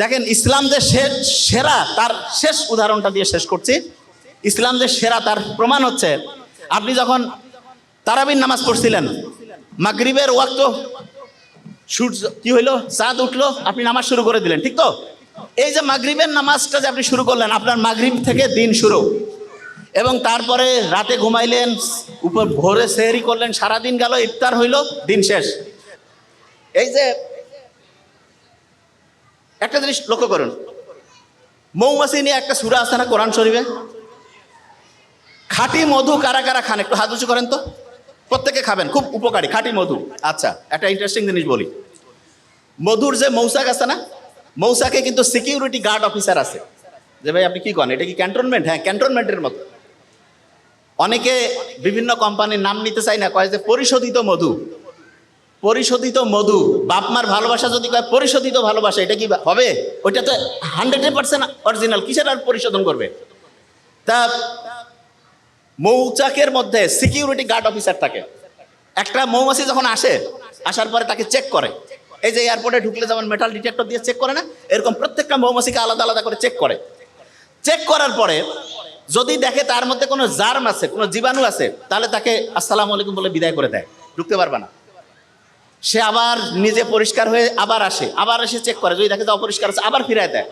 দেখেন, ইসলাম যে সেরা, তার শেষ উদাহরণটা দিয়ে শেষ করছি। ইসলাম যে সেরা, তার প্রমাণ হচ্ছে, আপনি যখন তারাবির নামাজ পড়ছিলেন, মাগরিবের ওয়াক্ত সূর্য কি হইল? চাঁদ উঠল, আপনি নামাজ শুরু করে দিলেন, ঠিক তো? এই যে মাগরিবের নামাজটা যে আপনি শুরু করলেন, আপনার মাগরিব থেকে দিন শুরু। এবং তারপরে রাতে ঘুমাইলেন, উপর ভোরে সেহরি করলেন, সারাদিন গেল, ইফতার হইল, দিন শেষ। এই যে একটা জিনিস লক্ষ্য করুন। মৌমাছি নিয়ে একটা সুরা আছে না, কোরআন শরীফে? খাঁটি মধু কারা কারা খান? একটু হাত উঁচু করেন তো। প্রত্যেকে খাবেন, খুব উপকারী, খাঁটি মধু। আচ্ছা একটা ইন্টারেস্টিং জিনিস বলি। মধুর যে মৌসাক আছে না মৌসাকে কিন্তু সিকিউরিটি গার্ড অফিসার আছে। যে ভাই, আপনি কি করেন এটা কি ক্যান্টনমেন্ট হ্যাঁ ক্যান্টনমেন্টের মতো। অনেকে বিভিন্ন কোম্পানির নাম নিতে চায় না, কয় যে পরিশোধিত মধু। পরিশোধিত মধু। বাপ মার ভালোবাসা যদি কয়, পরিশোধিত ভালোবাসা এটা কি হবে? ওইটা তো হান্ড্রেড পার্সেন্ট অরিজিনাল কিসের আর পরিশোধন করবে? তা মৌচাকের মধ্যে সিকিউরিটি গার্ড অফিসার থাকে। একটা মৌমাছি যখন আসে, আসার পরে তাকে চেক করে। এই যে এয়ারপোর্টে ঢুকলে যেমন মেটাল ডিটেক্টর দিয়ে চেক করে না, এরকম প্রত্যেকটা মৌমাছিকে আলাদা আলাদা করে চেক করে। চেক করার পরে যদি দেখে তার মধ্যে কোনো জার্ম আছে, কোনো জীবাণু আছে, তাহলে তাকে আসসালামু আলাইকুম বলে বিদায় করে দেয়। ঢুকতে পারবে না। সে আবার নিজে পরিষ্কার হয়ে আবার আসে, আবার এসে চেক করে, যদি দেখে যে অপরিষ্কার আছে, আবার ফিরায় দেয়।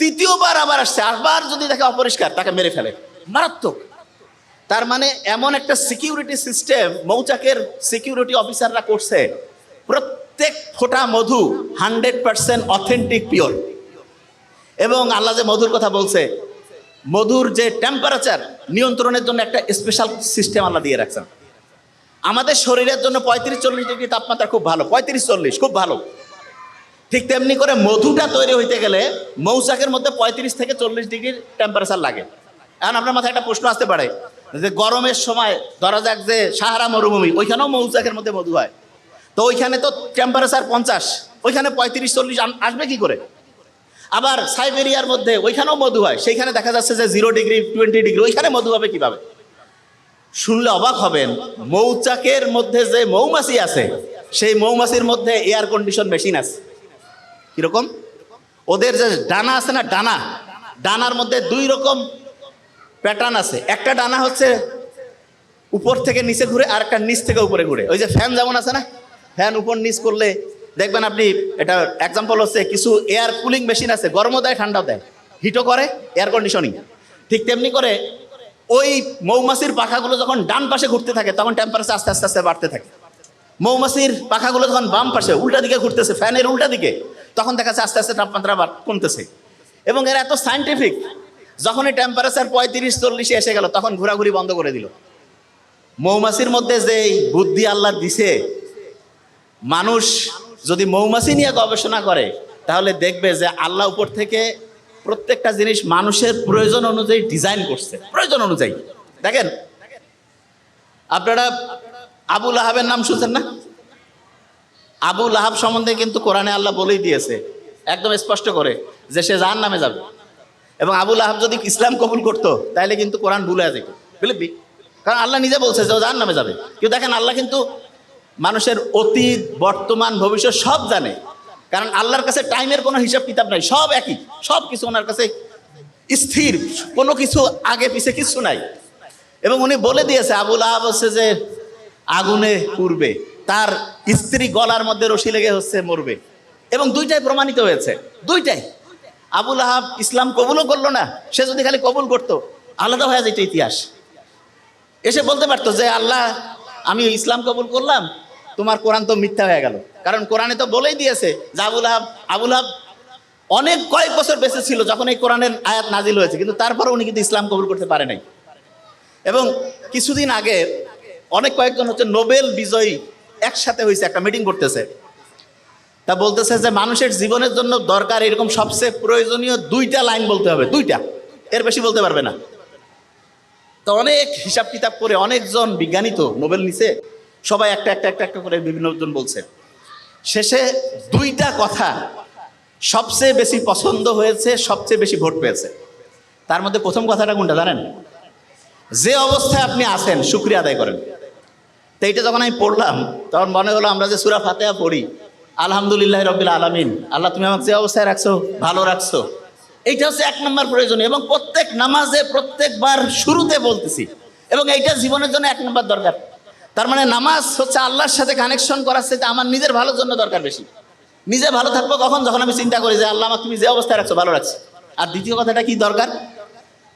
তৃতীয়বার আবার আসছে, আবার যদি দেখে অপরিষ্কার, তাকে মেরে ফেলে। মারাত্মক। তার মানে এমন একটা সিকিউরিটি সিস্টেম মৌচাকের সিকিউরিটি অফিসাররা করছে, প্রত্যেক ফোঁটা মধু হান্ড্রেড পার্সেন্ট অথেন্টিক পিওর এবং আল্লাহ যে মধুর কথা বলছে, মধুর যে টেম্পারেচার নিয়ন্ত্রণের জন্য একটা স্পেশাল সিস্টেম আল্লাহ দিয়ে রাখছেন। আমাদের শরীরের জন্য পঁয়ত্রিশ চল্লিশ ডিগ্রি তাপমাত্রা খুব ভালো, পঁয়ত্রিশ চল্লিশ, খুব ভালো। ঠিক তেমনি করে মধুটা তৈরি হইতে গেলে মৌচাকের মধ্যে পঁয়ত্রিশ থেকে চল্লিশ ডিগ্রির টেম্পারেচার লাগে। এখন আপনার মাথায় একটা প্রশ্ন আসতে পারে, যে গরমের সময় ধরা যাক যে সাহারা মরুভূমি, ওইখানেও মৌচাকের মধ্যে মধু হয়। তো ওইখানে তো টেম্পারেচার পঞ্চাশ, ওইখানে পঁয়ত্রিশ চল্লিশ আসবে কি করে? আবার সাইবেরিয়ার মধ্যে ওইখানেও মধু হয়, সেইখানে দেখা যাচ্ছে যে জিরো ডিগ্রি টোয়েন্টি ডিগ্রি ওইখানে মধু হবে কীভাবে? শুনলে অবাক হবেন, মৌচাকের মধ্যে যে মৌমাছি আছে, সেই মৌমাছির মধ্যে এয়ার কন্ডিশন মেশিন আছে। কীরকম? ওদের যে ডানা আছে না, ডানা, ডানার মধ্যে দুই রকম প্যাটার্ন আছে। একটা ডানা হচ্ছে উপর থেকে নিচে ঘুরে, আর একটা নিচ থেকে উপরে ঘুরে। ওই যে ফ্যান যেমন আছে না ফ্যান উপর নিচ করলে, দেখবেন আপনি, এটা এক্সাম্পল হচ্ছে কিছু এয়ার কুলিং মেশিন আছে, গরমও দেয়, ঠান্ডাও দেয়। হিটও করে এয়ার কন্ডিশনিং ঠিক তেমনি করে ওই মৌমাছির পাখাগুলো যখন ডান পাশে ঘুরতে থাকে, তখন টেম্পারেচার আস্তে আস্তে আস্তে বাড়তে থাকে। মৌমাছির পাখাগুলো যখন বাম পাশে, উল্টা দিকে ঘুরতেছে, ফ্যানের উল্টা দিকে, তখন দেখা যাচ্ছে আস্তে আস্তে তাপমাত্রা কমতেছে। এবং এরা এত সাইন্টিফিক যখনই টেম্পারেচার পঁয়ত্রিশ, চল্লিশে এসে গেল, তখন ঘোরাঘুরি বন্ধ করে দিল। মৌমাছির মধ্যে যে বুদ্ধি আল্লাহ দিছে, মানুষ যদি মৌমাছি নিয়ে গবেষণা করে, তাহলে দেখবে যে আল্লাহ উপর থেকে প্রত্যেকটা জিনিস মানুষের প্রয়োজন অনুযায়ী ডিজাইন করছে। প্রয়োজন অনুযায়ী। দেখেন, আপনারা আবুল আহাবের নাম শুনছেন না? আবুল আহাব সম্বন্ধে কিন্তু কোরআনে আল্লাহ বলেই দিয়েছে, একদম স্পষ্ট করে, যে সে যার নামে যাবে। এবং আবুল আহাব যদি ইসলাম কবুল করতো তাহলে কিন্তু কোরআন ভুলে যেত। বুঝলি কারণ আল্লাহ নিজে বলছে যে ও যার নামে যাবে। কিন্তু দেখেন, আল্লাহ কিন্তু মানুষের অতীত, বর্তমান, ভবিষ্যৎ সব জানে। কারণ আল্লাহর কাছে টাইমের কোনো হিসাব কিতাব নাই, সব একই, সব কিছু ওনার কাছে স্থির, কোনো কিছু আগে পিছে কিছু নাই। এবং উনি বলে দিয়েছে, আবুল আহাব হচ্ছে যে আগুনে পুড়বে, তার স্ত্রী গলার মধ্যে রশি লেগে হচ্ছে মরবে। এবং দুইটাই প্রমাণিত হয়েছে, দুইটাই। আবুল আহাব ইসলাম কবুলও করল না, সে যদি খালি কবুল করতো, আলাদা হয়ে যেত ইতিহাস। এসে বলতে পারতো যে, আল্লাহ, আমি ইসলাম কবুল করলাম তোমার কোরআন তো মিথ্যা হয়ে গেল। কারণ কোরআনে তো বলেই দিয়েছে যে আবুল আহাব আবুল আহাব অনেক কয়েক বছর বেঁচে ছিল যখন এই কোরআনের আয়াত নাজিল হয়েছে, কিন্তু তারপরে উনি কিন্তু ইসলাম কবুল করতে পারে নাই। এবং কিছুদিন আগে অনেক কয়েকজন হচ্ছে নোবেল বিজয়ী একসাথে হয়েছে, একটা মিটিং করতেছে। তা বলতেছে যে মানুষের জীবনের জন্য দরকার এরকম সবচেয়ে প্রয়োজনীয় দুইটা লাইন বলতে হবে, দুইটা। এর বেশি বলতে পারবে না। তো অনেক হিসাব কিতাব করে অনেকজন বিজ্ঞানী তো নোবেল নিছে। সবাই একটা একটা একটা একটা করে বিভিন্ন জন বলছে। শেষে দুইটা কথা সবচেয়ে বেশি পছন্দ হয়েছে, সবচেয়ে বেশি ভোট পেয়েছে। তার মধ্যে প্রথম কথাটা কোনটা জানেন? যে অবস্থায় আপনি আছেন, শুক্রিয়া আদায় করেন। তো এইটা যখন আমি পড়লাম, তখন মনে হলো আমরা যে সুরা ফাতেহা পড়ি, আলহামদুলিল্লাহ রবিল আলমিন, আল্লাহ তুমি আমাকে যে অবস্থায় রাখছো, ভালো রাখছো। এইটা হচ্ছে এক নম্বর প্রয়োজনীয় এবং প্রত্যেক নামাজে প্রত্যেকবার শুরুতে বলতেছি। এবং এইটা জীবনের জন্য এক নম্বর দরকার। তার মানে নামাজ হচ্ছে আল্লাহর সাথে কানেকশন করার সাথে আমার নিজের ভালোর জন্য দরকার বেশি। নিজে ভালো থাকব কখন? যখন আমি চিন্তা করি যে, আল্লাহ, আমাকে তুমি যে অবস্থায় রাখছো, ভালো রাখছো। আর দ্বিতীয় কথাটা কি দরকার?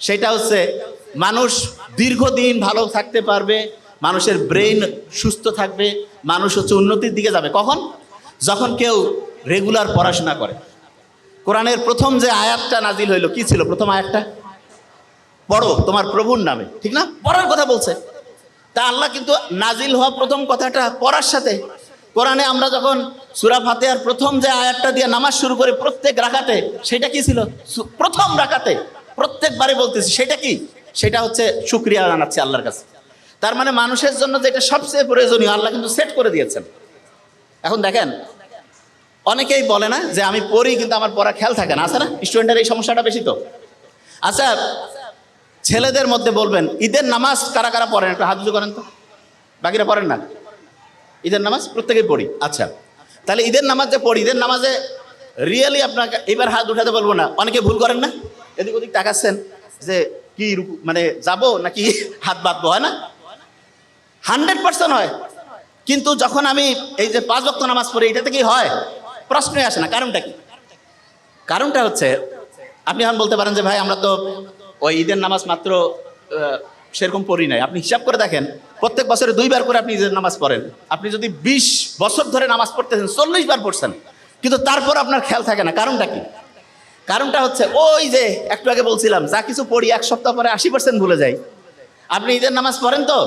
সেটা হচ্ছে মানুষ দীর্ঘদিন ভালো থাকতে পারবে, মানুষের ব্রেন সুস্থ থাকবে, মানুষ হচ্ছে উন্নতির দিকে যাবে। কখন? যখন কেউ রেগুলার পড়াশোনা করে। কোরআনের প্রথম যে আয়াতটা নাজিল হইল, কি ছিল প্রথম আয়াতটা? পড়ো, তোমার প্রভুর নামে, ঠিক না? পড়ার কথা বলছে। তা আল্লাহ কিন্তু নাজিল হওয়া প্রথম কথাটা পড়ার সাথে। কোরআনে আমরা যখন সুরা ফাতেহার প্রথম যে আয়াতটা দিয়ে নামাজ শুরু করে, প্রত্যেক রাখাতে সেটা কি ছিল? প্রথম রাখাতে প্রত্যেকবারে বলতেছি, সেটা কি? সেটা হচ্ছে শুক্রিয়া জানাচ্ছি আল্লাহর কাছে। তার মানে মানুষের জন্য যেটা সবচেয়ে প্রয়োজনীয়, আল্লাহ কিন্তু সেট করে দিয়েছেন। এখন দেখেন, অনেকেই বলে না যে আমি পড়ি কিন্তু আমার পড়া খেয়াল থাকে না, আছে না? স্টুডেন্টের এই সমস্যাটা বেশি তো। আচ্ছা ছেলেদের মধ্যে বলবেন, ঈদের নামাজ কারা কারা পড়েন? একটু হাত করেন তো। বাকিরা পড়েন না? ঈদের নামাজ প্রত্যেকেই পড়ি। আচ্ছা তাহলে ঈদের নামাজ যে পড়ি, ঈদের নামাজে রিয়েলি আপনাকে এবার হাত উঠাতে বলব না। অনেকে ভুল করেন না? এদিক ওদিক তাকাচ্ছেন যে কি মানে যাব নাকি হাত বাঁধবো, হয় না? হান্ড্রেড পার্সেন্ট হয়। কিন্তু যখন আমি এই যে পাঁচ বক্ত নামাজ পড়ি এটাতে কি হয়। প্রশ্নই আসে না, কারণটা কি? কারণটা হচ্ছে, আপনি এখন বলতে পারেন যে, ভাই, আমরা তো ওই ঈদের নামাজ মাত্র সেরকম পড়ি নাই। আপনি হিসাব করে দেখেন, প্রত্যেক বছরে দুইবার করে আপনি ঈদের নামাজ পড়েন। আপনি যদি বিশ বছর ধরে নামাজ পড়তেছেন, চল্লিশ বার পড়ছেন, কিন্তু তারপর আপনার খেয়াল থাকে না। কারণটা কি? কারণটা হচ্ছে ওই যে একটু আগে বলছিলাম, যা কিছু পড়ি এক সপ্তাহ পরে আশি পার্সেন্ট ভুলে যাই। আপনি ঈদের নামাজ পড়েন তো?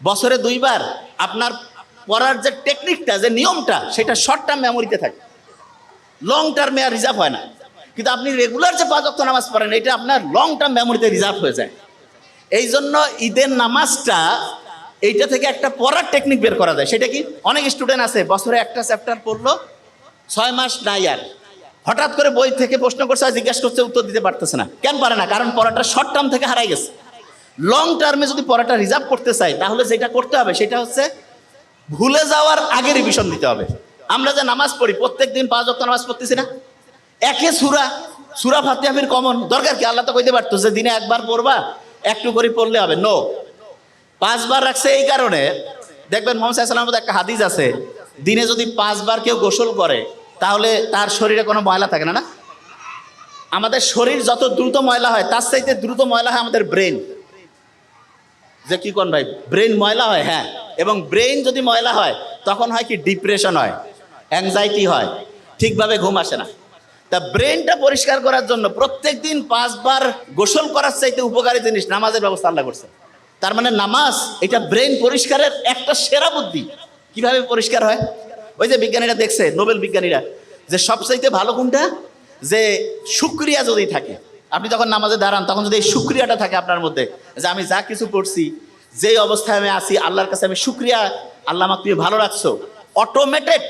বছরে দুইবার। আপনার পড়ার যে টেকনিকটা যে নিয়মটা, সেটা শর্ট টার্ম মেমোরিতে থাকে। লং টার্মে আর রিজার্ভ হয় না। কিন্তু আপনি রেগুলার যে পাঁচ অক্ট নামাজ পড়েন, এটা আপনার লং টার্ম মেমোরিতে রিজার্ভ হয়ে যায়। এই জন্য ঈদের নামাজটা, এইটা থেকে একটা পড়ার টেকনিক বের করা যায়। সেটা কি? অনেক স্টুডেন্ট আছে, বছরে একটা চ্যাপ্টার পড়ল, ছয় মাস নাই আর। হঠাৎ করে বই থেকে প্রশ্ন করছে, আর জিজ্ঞেস করছে, উত্তর দিতে পারতেছে না। কেন পারে না? কারণ পড়াটা শর্ট টার্ম থেকে হারাই গেছে। লং টার্মে যদি পড়াটা রিজার্ভ করতে চাই, তাহলে যেটা করতে হবে, সেটা হচ্ছে ভুলে যাওয়ার আগে রিভিশন দিতে হবে। আমরা যে নামাজ পড়ি প্রত্যেক দিন পাঁচ অক্ট নামাজ পড়তেছি না। একে সুরা সুরা ফাতিহাফির কমন দরকার কি? আল্লাহ তো কইতে পারতো যে দিনে একবার পড়বা, একটু করে পড়লে হবে। নো পাঁচবার রাখছে এই কারণে। দেখবেন মোহাম্মদ সাল্লামের একটা হাদিস আছে, দিনে যদি পাঁচবার কেউ গোসল করে, তাহলে তার শরীরে কোনো ময়লা থাকে না না? আমাদের শরীর যত দ্রুত ময়লা হয়, তার চাইতে দ্রুত ময়লা হয় আমাদের ব্রেন। যে কি কোন ভাই? ব্রেন ময়লা হয় হ্যাঁ। এবং ব্রেন যদি ময়লা হয়, তখন হয় কি? ডিপ্রেশন হয়, অ্যাংজাইটি হয়, ঠিকভাবে ঘুম আসে না। তা ব্রেনটা পরিষ্কার করার জন্য প্রত্যেক দিন পাঁচবার গোসল করার চাইতে উপকারী জিনিস নামাজের ব্যবস্থা আল্লাহ করছে। তার মানে নামাজ, এটা ব্রেন পরিষ্কারের একটা সেরা বুদ্ধি। কীভাবে পরিষ্কার হয়? ওই যে বিজ্ঞানীরা দেখছে, নোবেল বিজ্ঞানীরা, যে সবচাইতে ভালো কোনটা? যে শুক্রিয়া যদি থাকে, আপনি যখন নামাজে দাঁড়ান, তখন যদি এই শুক্রিয়াটা থাকে আপনার মধ্যে, যে আমি যা কিছু করছি, যেই অবস্থায় আমি আছি, আল্লাহর কাছে আমি শুক্রিয়া আল্লাহ আমাকে তুমি ভালো রাখছো অটোমেটেড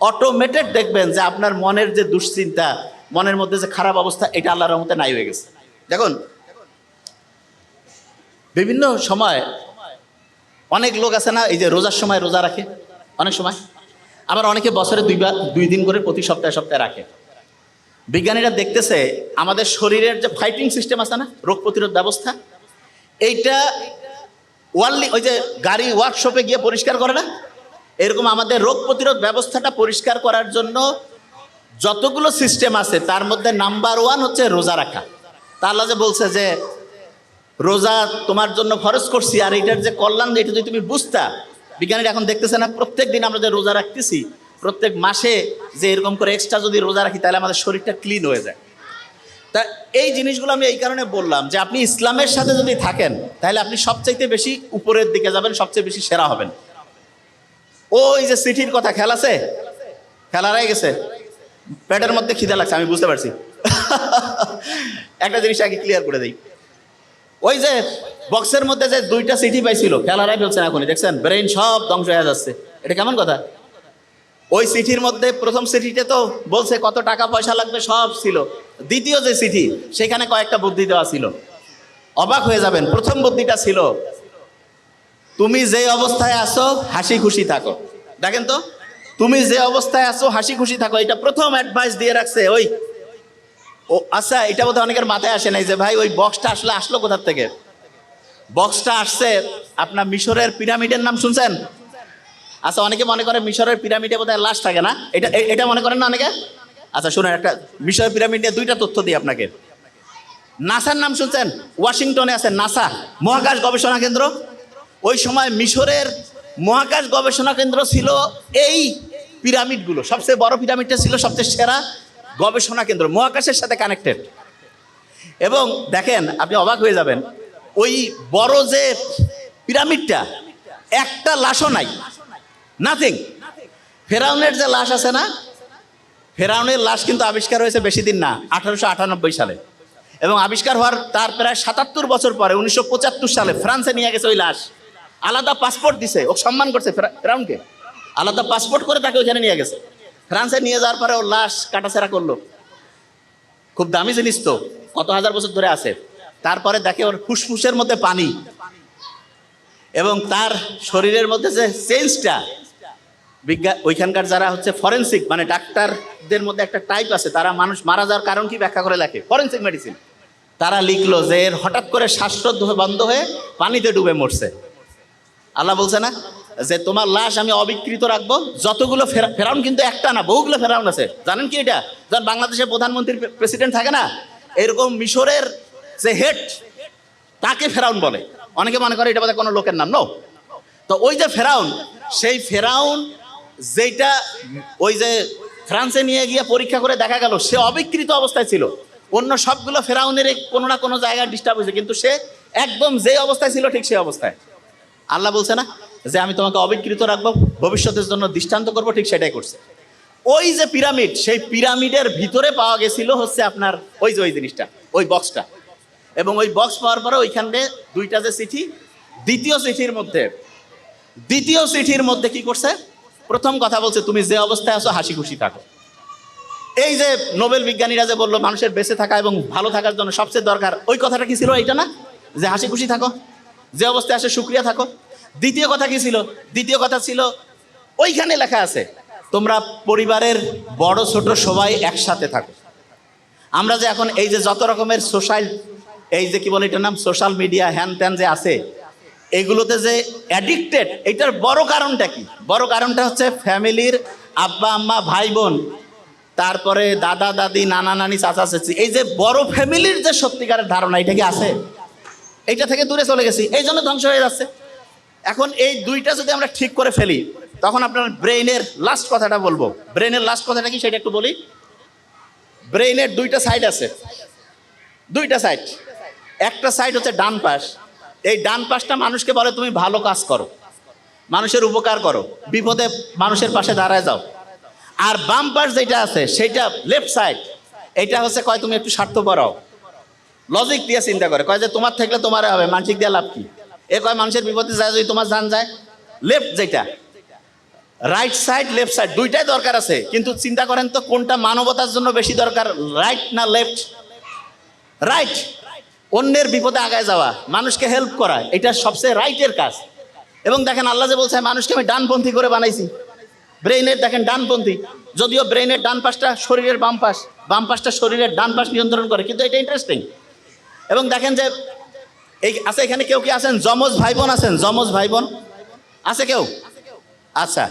অটোমেটেড দেখবেন যে আপনার মনের যে দুশ্চিন্তা, মনের মধ্যে যে খারাপ অবস্থা, এটা আল্লাহর রহমতে নাই হয়ে গেছে। দেখুন, বিভিন্ন সময় অনেক লোক আছে না, এই যে রোজার সময় রোজা রাখে, অনেক সময়। আবার অনেকে বছরে দুইবার, দুই দিন করে প্রতি সপ্তাহে সপ্তাহে রাখে। বিজ্ঞানীরা দেখতেছে, আমাদের শরীরের যে ফাইটিং সিস্টেম আছে না, রোগ প্রতিরোধ ব্যবস্থা, এইটা ওয়ার্লি ওই যে গাড়ি ওয়ার্কশপে গিয়ে পরিষ্কার করে না? এরকম আমাদের রোগ প্রতিরোধ ব্যবস্থাটা পরিষ্কার করার জন্য যতগুলো সিস্টেম আছে, তার মধ্যে নাম্বার ওয়ান হচ্ছে রোজা রাখা। তা আল্লাহ যে বলছে যে, রোজা তোমার জন্য খরচ করছি, আর এটার যে কল্যাণ, এটা যদি তুমি বুঝতা, বিজ্ঞানীরা এখন দেখতেছে না, প্রত্যেক দিন আমরা যে রোজা রাখতেছি, প্রত্যেক মাসে যে এরকম করে এক্সট্রা যদি রোজা রাখি, তাহলে আমাদের শরীরটা ক্লিন হয়ে যায়। তা এই জিনিসগুলো আমি এই কারণে বললাম যে, আপনি ইসলামের সাথে যদি থাকেন, তাহলে আপনি সবচাইতে বেশি উপরের দিকে যাবেন, সবচেয়ে বেশি সেরা হবেন। ওই যে সিটির কথা খেল আছে? খেলারাই গেছে? পেটের মধ্যে খিদে লাগছে, আমি বুঝতে পারছি। একটা জিনিস আগে ক্লিয়ার করে দিই। ওই যে বক্সের মধ্যে যে দুইটা সিটি পাইছিল খেলারাই ফেলছে না এখনই, দেখছেন? ব্রেন সব ধ্বংস হয়ে যাচ্ছে। এটা কেমন কথা? ওই চিঠির মধ্যে প্রথম চিঠিতে তো বলছে কত টাকা পয়সা লাগবে, সব ছিল। দ্বিতীয় যে চিঠি সেখানে কয়েকটা বুদ্ধি দেওয়া ছিল। অবাক হয়ে যাবেন, প্রথম বুদ্ধিটা ছিল, তুমি যে অবস্থায় আছো, হাসি খুশি থাকো। দেখেন তো, তুমি যে অবস্থায় আছো হাসি খুশি থাকো, এটা প্রথম অ্যাডভাইস দিয়ে রাখছে, ওই। ও আচ্ছা এটা বোধহয় অনেকের মাথায় আসে নাই যে, ভাই, ওই বক্সটা আসলে আসলো কোথার থেকে? বক্সটা আসছে আপনার মিশরের পিরামিডের নাম শুনছেন? আচ্ছা অনেকে মনে করে মিশরের পিরামিডে বোধহয় লাশ থাকে না? এটা এটা মনে করেন না অনেকে? আচ্ছা শুনুন, একটা মিশরের পিরামিড দুইটা তথ্য দিই আপনাকে। নাসার নাম শুনছেন? ওয়াশিংটনে আছে নাসা, মহাকাশ গবেষণা কেন্দ্র। ওই সময় মিশরের মহাকাশ গবেষণা কেন্দ্র ছিল এই পিরামিডগুলো। সবচেয়ে বড় পিরামিডটা ছিল সবচেয়ে সেরা গবেষণা কেন্দ্র, মহাকাশের সাথে কানেক্টেড এবং দেখেন, আপনি অবাক হয়ে যাবেন, ওই বড় যে পিরামিডটা, একটা লাশও নাই। নাথিং ফেরাউনের যে লাশ আছে না, ফেরাউনের লাশ কিন্তু আবিষ্কার হয়েছে বেশি দিন না, আঠারোশো আটানব্বই সালে। এবং আবিষ্কার হওয়ার তার প্রায় সাতাত্তর বছর পরে, উনিশশো পঁচাত্তর সালে ফ্রান্সে নিয়ে গেছে ওই লাশ। আলাদা পাসপোর্ট দিছে, ও সম্মান করছে ফেরা- ফেরাউনকে। আলাদা পাসপোর্ট করে তাকে ওইখানে নিয়ে গেছে। ফ্রান্সে নিয়ে যাওয়ার পরে ওর লাশ কাটাছেড়া করল। খুব দামি জিনিস তো, কত হাজার বছর ধরে আছে। তারপরে দেখে ওর ফুসফুসের মধ্যে পানি। এবং তার শরীরের মধ্যে যে চেঞ্জটা বিজ্ঞান ওইখানকার যারা হচ্ছে ফরেন্সিক মানে ডাক্তারদের মধ্যে একটা টাইপ আছে, তারা মানুষ মারা যাওয়ার কারণ কি ব্যাখ্যা করে লেখে? ফরেন্সিক মেডিসিন তারা লিখলো যে এর হঠাৎ করে শ্বাসরোধ বন্ধ হয়ে পানিতে ডুবে মরছে। আল্লাহ বলছে না যে তোমার লাশ আমি অবিকৃত রাখব, যতগুলো ফেরাউন কিন্তু একটা না, বহুগুলো ফেরাউন আছে। জানেন কি এটা? যখন বাংলাদেশের প্রধানমন্ত্রী প্রেসিডেন্ট থাকে না, এরকম মিশরের যে হেড, তাকে ফেরাউন বলে। অনেকে মনে করে এটা বোধহয় কোনো লোকের নাম, নো। তো ওই যে ফেরাউন, সেই ফেরাউন যেটা ওই যে ফ্রান্সে নিয়ে গিয়ে পরীক্ষা করে দেখা গেল, সে অবিকৃত অবস্থায় ছিল। অন্য সবগুলো ফেরাউনের কোনো না কোনো জায়গায় ডিস্টার্ব হয়েছে, কিন্তু সে একদম যে অবস্থায় ছিল ঠিক সেই অবস্থায়। আল্লাহ বলছে না যে আমি তোমাকে অবিকৃত রাখব, ভবিষ্যতের জন্য দৃষ্টান্ত করব, ঠিক সেটাই করছে। ওই যে পিরামিড, সেই পিরামিডের ভিতরে পাওয়া গেছিল হচ্ছে আপনার ওই যে ওই জিনিসটা, ওই বক্সটা এবং ওই বক্স পাওয়ার পরে ওইখানে দুইটা যে চিঠি, দ্বিতীয় চিঠির মধ্যে, দ্বিতীয় চিঠির মধ্যে কি করছে? প্রথম কথা বলছে, তুমি যে অবস্থায় আছো, হাসি খুশি থাকো। এই যে নোবেল বিজ্ঞানীরা যে বলল, মানুষের বেঁচে থাকা এবং ভালো থাকার জন্য সবচেয়ে দরকার, ওই কথাটা কি ছিল এইটা না? যে হাসি খুশি থাকো। যে অবস্থায় আসে, সুক্রিয়া থাকো। দ্বিতীয় কথা কি ছিল? দ্বিতীয় কথা ছিল, ওইখানে লেখা আছে, তোমরা পরিবারের বড়, ছোট সবাই একসাথে থাকো। আমরা যে এখন এই যে যত রকমের সোশ্যাল, এই যে কি বলে এটার নাম, সোশ্যাল মিডিয়া হ্যান ত্যান যে আছে, এগুলোতে যে অ্যাডিক্টেড এটার বড় কারণটা কি? বড় কারণটা হচ্ছে ফ্যামিলির আব্বা, আম্মা, ভাই, বোন, তারপরে দাদা, দাদি, নানা, নানি, চাচা, চাচি, এই যে বড় ফ্যামিলির যে সত্যিকারের ধারণা, এটা কি আছে? এইটা থেকে দূরে চলে গেছি। এই জন্য ধ্বংস হয়ে যাচ্ছে। এখন এই দুইটা যদি আমরা ঠিক করে ফেলি, তখন আপনার ব্রেইনের লাস্ট কথাটা বলব। ব্রেনের লাস্ট কথাটা কি সেটা একটু বলি? ব্রেইনের দুইটা সাইড আছে। দুইটা সাইড একটা সাইড হচ্ছে ডান পাশ। এই ডান পাশটা মানুষকে বলে, তুমি ভালো কাজ করো। মানুষের উপকার করো। বিপদে মানুষের পাশে দাঁড়ায় যাও। আর বাম পাশ যেটা আছে, সেটা লেফট সাইড এটা হচ্ছে, কয়, তুমি একটু স্বার্থ পড়াও লজিক দিয়ে চিন্তা করে, কয় যে তোমার থাকলে তোমার হবে, মানসিক দিয়ে লাভ কি? এ কয়, মানুষের বিপদে যায়, যদি তোমার জান যায়। লেফট যেটা। রাইট সাইড লেফট সাইড দুইটাই দরকার আছে। কিন্তু চিন্তা করেন তো, কোনটা মানবতার জন্য বেশি দরকার রাইট না লেফট রাইট অন্যের বিপদে আগায় যাওয়া, মানুষকে হেল্প করা, এটা সবচেয়ে রাইটের কাজ। এবং দেখেন আল্লাহ যে বলছে মানুষকে আমি ডানপন্থী করে বানাইছি। ব্রেইনের দেখেন ডানপন্থী। যদিও ব্রেইনের ডান পাশটা শরীরের বাম পাশ, বাম পাশটা শরীরের ডান পাশ নিয়ন্ত্রণ করে, কিন্তু এটা ইন্টারেস্টিং এবং দেখেন যে এই আছে, এখানে কেউ কি আছেন? যমজ ভাই বোন আছেন? যমজ ভাই বোন আছে কেউ? আচ্ছা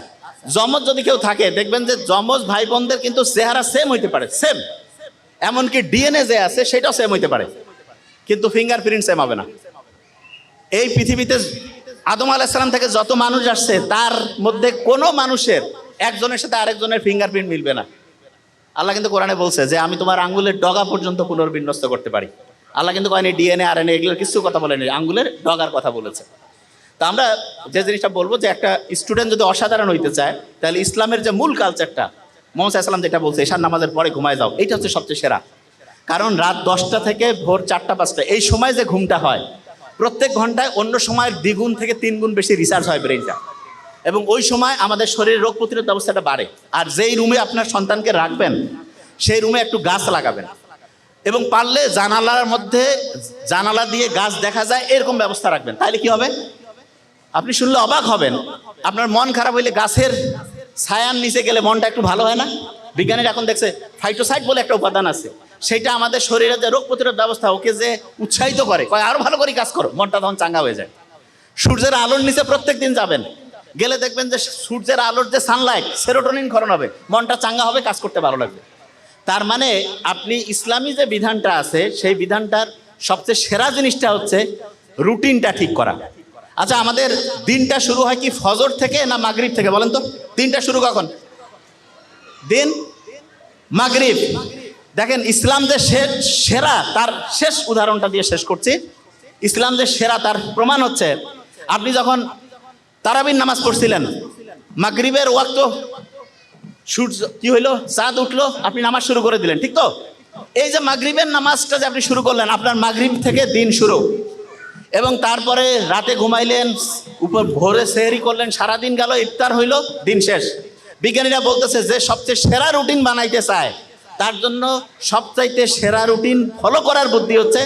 যমজ যদি কেউ থাকে, দেখবেন যে যমজ ভাই বোনদের কিন্তু চেহারা সেম হইতে পারে সেম এমনকি ডিএনএ যে আছে, সেটাও সেম হইতে পারে। কিন্তু ফিঙ্গারপ্রিন্ট সেম হবে না। এই পৃথিবীতে আদম আলাহিসাল্লাম থেকে যত মানুষ আসছে, তার মধ্যে কোনো মানুষের একজনের সাথে আরেকজনের ফিঙ্গারপ্রিন্ট মিলবে না। আল্লাহ কিন্তু কোরআনে বলছে যে, আমি তোমার আঙ্গুলের ডগা পর্যন্ত পুনর্বিন্যস্ত করতে পারি। আল্লাহ কিন্তু কয়নি ডিএনএ আর এগুলোর কিছু কথা বলেনি, আঙ্গুলের ডগার কথা বলেছে। তা আমরা যে জিনিসটা বলব যে একটা স্টুডেন্ট যদি অসাধারণ হইতে চায়, তাহলে ইসলামের যে মূল কালচারটা মোহাম্মদ সাল্লাম যেটা বলছে এশার নামাজের পরে ঘুমায় যাও, এইটা হচ্ছে সবচেয়ে সেরা। কারণ রাত দশটা থেকে ভোর চারটা, পাঁচটা, এই সময় যে ঘুমটা হয়, প্রত্যেক ঘন্টায় অন্য সময়ের দ্বিগুণ থেকে তিন গুণ বেশি রিসার্চ হয় ব্রেনটা এবং ওই সময় আমাদের শরীরের রোগ প্রতিরোধ ব্যবস্থাটা বাড়ে। আর যেই রুমে আপনার সন্তানকে রাখবেন, সেই রুমে একটু গাছ লাগাবেন। এবং পারলে জানালার মধ্যে জানালা দিয়ে গাছ দেখা যায়, এরকম ব্যবস্থা রাখবেন। তাহলে কি হবে? আপনি শুনলে অবাক হবেন। আপনার মন খারাপ হইলে গাছের ছায়ার নিচে গেলে মনটা একটু ভালো হয় না? বিজ্ঞানীরা এখন দেখছে ফাইটোসাইট বলে একটা উপাদান আছে। সেটা আমাদের শরীরের যে রোগ প্রতিরোধ ব্যবস্থা, ওকে যে উৎসাহিত করে, কয়, আরও ভালো করে কাজ করো। মনটা তখন চাঙ্গা হয়ে যায়। সূর্যের আলোর নিচে প্রত্যেক দিন যাবেন। গেলে দেখবেন যে সূর্যের আলোর যে সানলাইট সেরোটোনিন ক্ষরণ হবে। মনটা চাঙ্গা হবে, কাজ করতে ভালো লাগবে। তার মানে আপনি ইসলামী যে বিধানটা আছে, সেই বিধানটার সবচেয়ে সেরা জিনিসটা হচ্ছে রুটিনটা ঠিক করা। আচ্ছা আমাদের দিনটা শুরু হয় কি ফজর থেকে না মাগরিব থেকে বলেন তো? দিনটা শুরু কখন? দিন মাগরিব। দেখেন, ইসলাম যে সেরা তার শেষ উদাহরণটা দিয়ে শেষ করছি। ইসলাম যে সেরা তার প্রমাণ হচ্ছে, আপনি যখন তারাবির নামাজ পড়ছিলেন, মাগরিবের ওয়াক্ত সূর্য কি হইল? চাঁদ উঠল, আপনি নামাজ শুরু করে দিলেন, ঠিক তো? এই যে মাগরিবের নামাজটা যে আপনি শুরু করলেন, আপনার মাগরিব থেকে দিন শুরু। এবং তারপরে রাতে ঘুমাইলেন, উপর ভোরে সেহরি করলেন, সারাদিন গেল, ইফতার হইল, দিন শেষ। বিজ্ঞানীরা বলতেছে যে সবচেয়ে সেরা রুটিন বানাইতে চায়, তার জন্য সবচাইতে সেরা রুটিন ফলো করার বুদ্ধি হচ্ছে,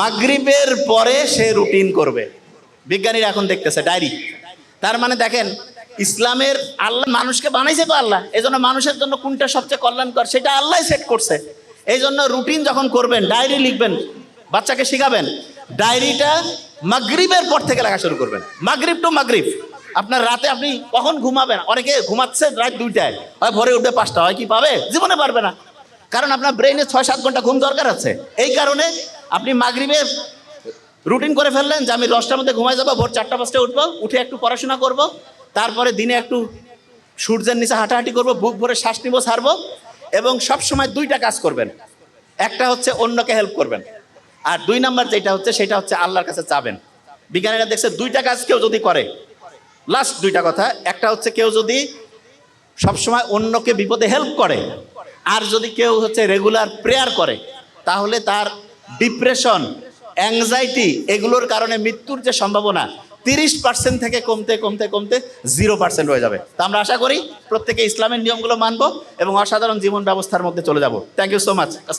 মাগরিবের পরে সে রুটিন করবে। বিজ্ঞানীরা এখন দেখতেছে, ডায়েরি। তার মানে দেখেন ইসলামের আল্লাহ মানুষকে বানাইছে তো আল্লাহ। এই জন্য মানুষের জন্য কোনটা সবচেয়ে কল্যাণকর, সেটা আল্লাহ সেট করছে। এই জন্য রুটিন যখন করবেন ডায়েরি লিখবেন, বাচ্চাকে শিখাবেন ডায়েরিটা মাগরিবের পর থেকে লেখা শুরু করবেন। মাগরিব টু মাগরিব। আপনার রাতে আপনি কখন ঘুমাবেন? অনেকে ঘুমাচ্ছে রাত দুইটায়। হয় ভোরে উঠবে পাঁচটা। হয় কি পাবে? জীবনে পারবে না। কারণ আপনার ব্রেনে ছয় সাত ঘণ্টা ঘুম দরকার আছে। এই কারণে আপনি মাগরিবে রুটিন করে ফেললেন যে আমি দশটার মধ্যে ঘুমাই যাব, ভোর চারটা পাঁচটায় উঠবো, উঠে একটু পড়াশোনা করব। তারপরে দিনে একটু সূর্যের নিচে হাঁটাহাঁটি করব, বুক ভরে শ্বাস নিবো ছাড়বো এবং সব সময় দুইটা কাজ করবেন। একটা হচ্ছে অন্যকে হেল্প করবেন। আর দুই নাম্বার যেটা হচ্ছে, সেটা হচ্ছে আল্লাহর কাছে চাবেন। বিজ্ঞানীরা দেখছে দুইটা কাজ কেউ যদি করে লাস্ট দুইটা কথা, একটা হচ্ছে কেউ যদি সবসময় অন্যকে বিপদে হেল্প করে, আর যদি কেউ হচ্ছে রেগুলার প্রেয়ার করে, তাহলে তার ডিপ্রেশন অ্যাংজাইটি এগুলোর কারণে মৃত্যুর যে সম্ভাবনা তিরিশ পার্সেন্ট থেকে কমতে কমতে কমতে জিরো পার্সেন্ট হয়ে যাবে। তা আমরা আশা করি প্রত্যেকে ইসলামের নিয়মগুলো মানবো এবং অসাধারণ জীবন ব্যবস্থার মধ্যে চলে যাব। Thank you so much